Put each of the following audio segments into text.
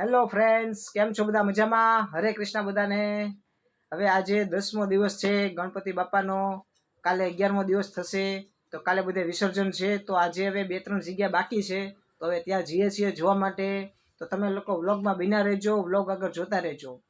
Hello friends કેમ છો બધા મજામાં? હરે કૃષ્ણ બધાને. હવે આજે દસમો દિવસ છે ગણપતિ બાપાનો. કાલે અગિયારમો દિવસ થશે. તો કાલે બધે વિસર્જન છે. તો આજે હવે બે ત્રણ જગ્યા બાકી છે. તો હવે ત્યાં જઈએ છીએ જોવા માટે. તો તમે લોકો વ્લોગમાં બિના રહેજો. વ્લોગ આગળ જોતા રહેજો.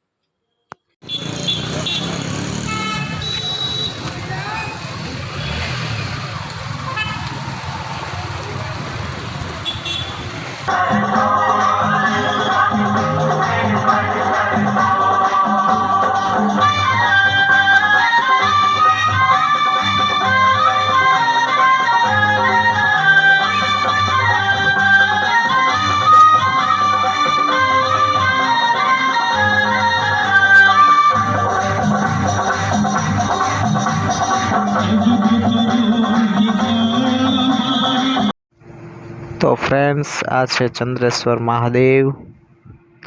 તો ફ્રેન્ડ્સ આ છે ચંદ્રેશ્વર મહાદેવ,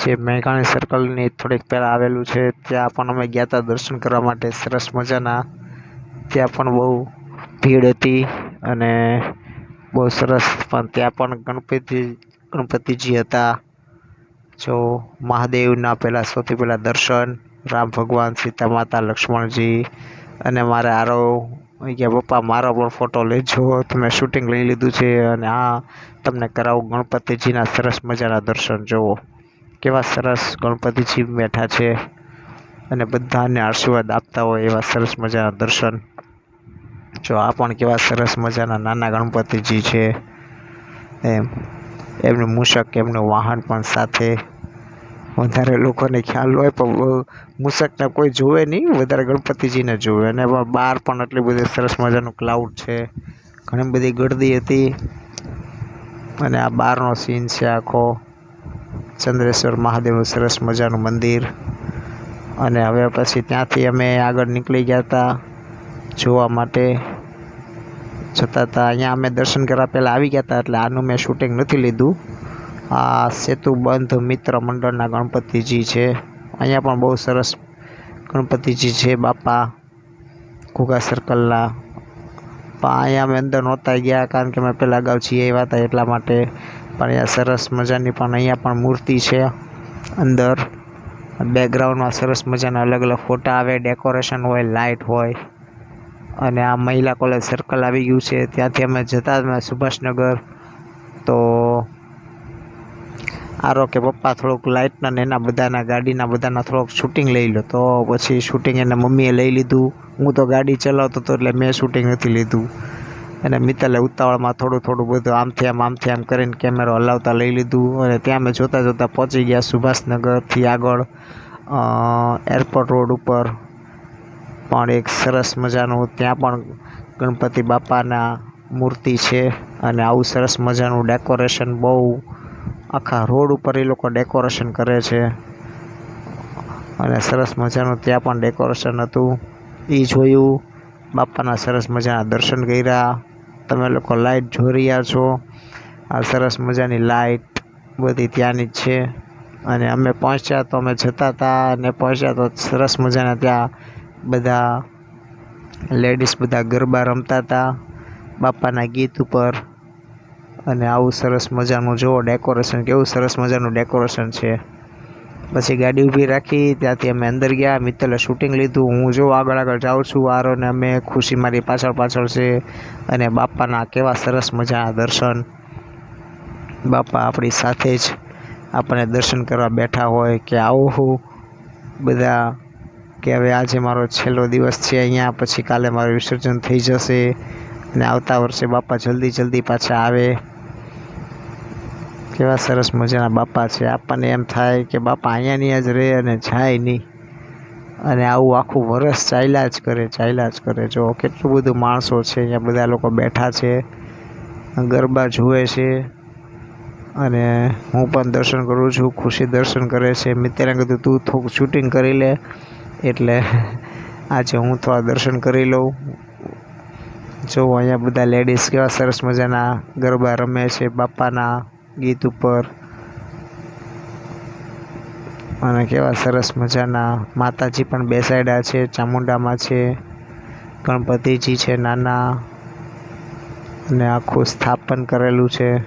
જે મેઘાણી સર્કલની થોડીક પહેલાં આવેલું છે. ત્યાં પણ અમે ગયા હતા દર્શન કરવા માટે સરસ મજાના. ત્યાં પણ બહુ ભીડ હતી અને બહુ સરસ પણ ત્યાં પણ ગણપતિ, ગણપતિજી હતા. જો મહાદેવના પહેલાં સૌથી પહેલાં દર્શન, રામ ભગવાન, સીતા માતા, લક્ષ્મણજી અને મારે આરો ગયા પપ્પા, મારો પણ ફોટો લેજો. તમે શૂટિંગ લઈ લીધું છે અને આ તમને કરાવું ગણપતિજીના સરસ મજાના દર્શન. જુઓ, કેવા સરસ ગણપતિજી બેઠા છે અને બધાને આશીર્વાદ આપતા હોય એવા સરસ મજાના દર્શન. જો આ પણ કેવા સરસ મજાના નાના ગણપતિજી છે. એમ, એમનું મૂષક, એમનું વાહન પણ સાથે વધારે લોકોને ખ્યાલ હોય પણ મૂષકને કોઈ જુએ નહીં, વધારે ગણપતિજીને જુએ. અને બહાર પણ એટલી બધી સરસ મજાનું ક્લાઉડ છે. ઘણી બધી ગળદી હતી. અને આ બહારનો સીન છે આખો. ચંદ્રેશ્વર મહાદેવનું સરસ મજાનું મંદિર. અને હવે પછી ત્યાંથી અમે આગળ નીકળી ગયા હતા જોવા માટે. જતા હતા. અહીંયા અમે દર્શન કરવા પહેલાં આવી ગયા હતા, એટલે આનું મેં શૂટિંગ નથી લીધું. આ સેતુબંધ મિત્ર મંડળના ગણપતિજી છે. અહીંયા પણ બહુ સરસ ગણપતિજી છે બાપા. ઘોઘા સર્કલના પણ અહીંયા અમે અંદર નહોતા ગયા કારણ કે અમે પહેલાં અગાઉ જઈ આવ્યા હતા એટલા માટે. પણ અહીંયા સરસ મજાની પણ અહીંયા પણ મૂર્તિ છે અંદર. બેકગ્રાઉન્ડમાં સરસ મજાના અલગ અલગ ફોટા આવે ડેકોરેશન હોય લાઇટ હોય. અને આ મહિલા કોલેજ સર્કલ આવી ગયું છે. ત્યાંથી અમે જતા સુભાષનગર. તો આરો કે પપ્પા થોડુંક લાઇટના ને એના બધાના ગાડીના બધાના થોડોક શૂટિંગ લઈ લો તો પછી શૂટિંગ એને મમ્મીએ લઈ લીધું. હું તો ગાડી ચલાવતો હતો એટલે મેં શૂટિંગ નથી લીધું. અને મિત્તલે ઉતાવળમાં થોડું થોડું બધું આમથી આમ આમથી આમ કરીને કેમેરો હલાવતા લઈ લીધું. અને ત્યાં અમે જોતાં જોતાં પહોંચી ગયા સુભાષનગરથી આગળ એરપોર્ટ રોડ ઉપર. પણ એક સરસ મજાનું ત્યાં પણ ગણપતિ બાપાના મૂર્તિ છે. અને આવું સરસ મજાનું ડેકોરેશન બહુ આખા રોડ ઉપર એ લોકો ડેકોરેશન કરે છે. અને સરસ મજાનું ત્યાં પણ ડેકોરેશન હતું. એ જોયું. બાપાના સરસ મજાના દર્શન કર્યા. તમે લોકો લાઇટ જોઈ રહ્યા છો. આ સરસ મજાની લાઈટ બધી ત્યાંની જ છે. અને અમે પહોંચ્યા તો અમે જતા હતા અને પહોંચ્યા તો સરસ મજાના ત્યાં બધા લેડીઝ બધા ગરબા રમતા હતા. બાપાના ગીત ઉપર અને આવું સરસ મજાનું જુઓ ડેકોરેશન કેવું સરસ મજાનું ડેકોરેશન છે. પછી ગાડી ઊભી રાખી, ત્યાંથી અમે અંદર ગયા મિત્તલે શૂટિંગ લીધું. હું જો આગળ આગળ જાઉં છું આરોને અમે ખુશી મારી પાછળ પાછળ છે અને બાપાના કેવા સરસ મજાના દર્શન. બાપા આપણી સાથે જ આપણને દર્શન કરવા બેઠા હોય કે આવો હું બધા કે હવે આજે મારો છેલ્લો દિવસ છે અહીંયા, પછી કાલે મારું વિસર્જન થઈ જશે અને આવતા વર્ષે બાપા જલ્દી જલ્દી પાછા આવે. કેવા સરસ મજાના બાપા છે. આપણને એમ થાય કે બાપા અહીંયાની જ રહે અને જાય નહીં. અને આવું આખું વરસ ચાલ્યા જ કરે, ચાલ્યા જ કરે. જો કેટલું બધું માણસો છે, અહીંયા બધા લોકો બેઠા છે, ગરબા જુએ છે. અને હું પણ દર્શન કરું છું, ખુશી દર્શન કરે છે. મિત્રને કીધું, તું થોડુંક શૂટિંગ કરી લે. એટલે આજે હું થોડા દર્શન કરી લઉં. જો અહીંયા બધા લેડીઝ કેવા સરસ મજાના ગરબા રમે છે, બાપાના ગીત ઉપર. અને કેવા સરસ મજાના માતાજી પણ બેસાડ્યા છે, ચામુંડામાં છે, ગણપતિજી છે નાના, અને આખું સ્થાપન કરેલું છે.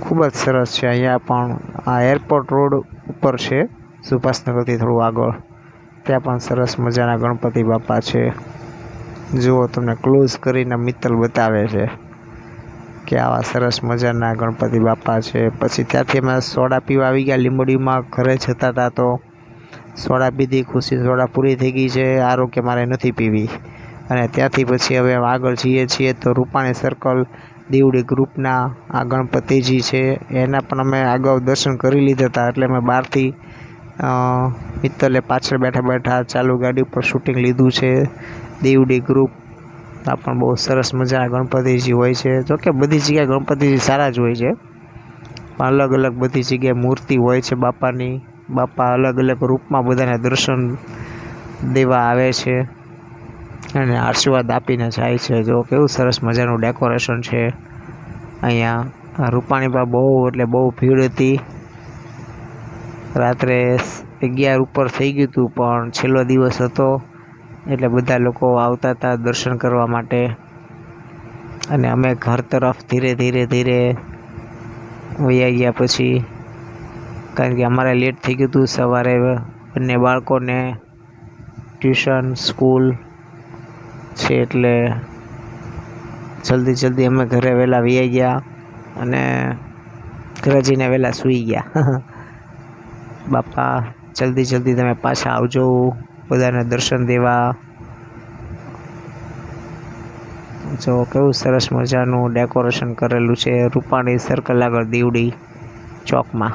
ખૂબ જ સરસ છે, અહીંયા પણ આ એરપોર્ટ રોડ ઉપર છે, સુભાષનગરથી થોડું આગળ. ત્યાં પણ સરસ મજાના ગણપતિ બાપા છે. જુઓ, તમને ક્લોઝ કરીને મિત્તલ બતાવે છે. કે આવા સરસ મજાના ગણપતિ બાપા છે. પછી ત્યાંથી અમે સોડા પીવા આવી ગયા, લીંબડીમાં ઘરે જતા હતા તો સોડા પીધી, ખુશી સોડા પૂરી થઈ ગઈ છે, આરોગ્ય મારે નથી પીવી. અને ત્યાંથી પછી હવે આગળ જઈએ છીએ તો રૂપાણી સર્કલ દીવડી ગ્રુપના આ ગણપતિજી છે. એના પણ અમે અગાઉ દર્શન કરી લીધા હતા, એટલે અમે બહારથી મિત્તલે પાછળ બેઠા બેઠા ચાલુ ગાડી ઉપર શૂટિંગ લીધું છે. દીવડી ગ્રુપ આ પણ બહુ સરસ મજાના ગણપતિજી હોય છે. જોકે બધી જગ્યાએ ગણપતિજી સારા જ હોય છે. અલગ અલગ બધી જગ્યાએ મૂર્તિ હોય છે બાપાની. બાપા અલગ અલગ રૂપમાં બધાને દર્શન દેવા આવે છે અને આશીર્વાદ આપીને જાય છે. જો કેવું સરસ મજાનું ડેકોરેશન છે. અહીંયા રૂપાણીમાં બહુ એટલે બહુ ભીડ હતી. રાત્રે અગિયાર ઉપર થઈ ગયું હતું પણ છેલ્લો દિવસ હતો. એટલે બધા લોકો આવતા હતા દર્શન કરવા માટે. અને અમે ઘર તરફ ધીરે ધીરે ધીરે વયા ગયા પછી. કારણ કે અમારે લેટ થઈ ગયું હતું સવારે બંને બાળકોને ટ્યુશન સ્કૂલ છે એટલે જલ્દી જલ્દી અમે ઘરે વહેલા વ્યાઈ ગયા અને ઘરે જઈને વહેલા સૂઈ ગયા. બાપા, જલ્દી જલ્દી તમે પાછા આવજો. બધાને દર્શન દેવા. જો કેવું સરસ મજાનું ડેકોરેશન કરેલું છે. રૂપાણી સર્કલ આગળ દીવડી ચોકમાં.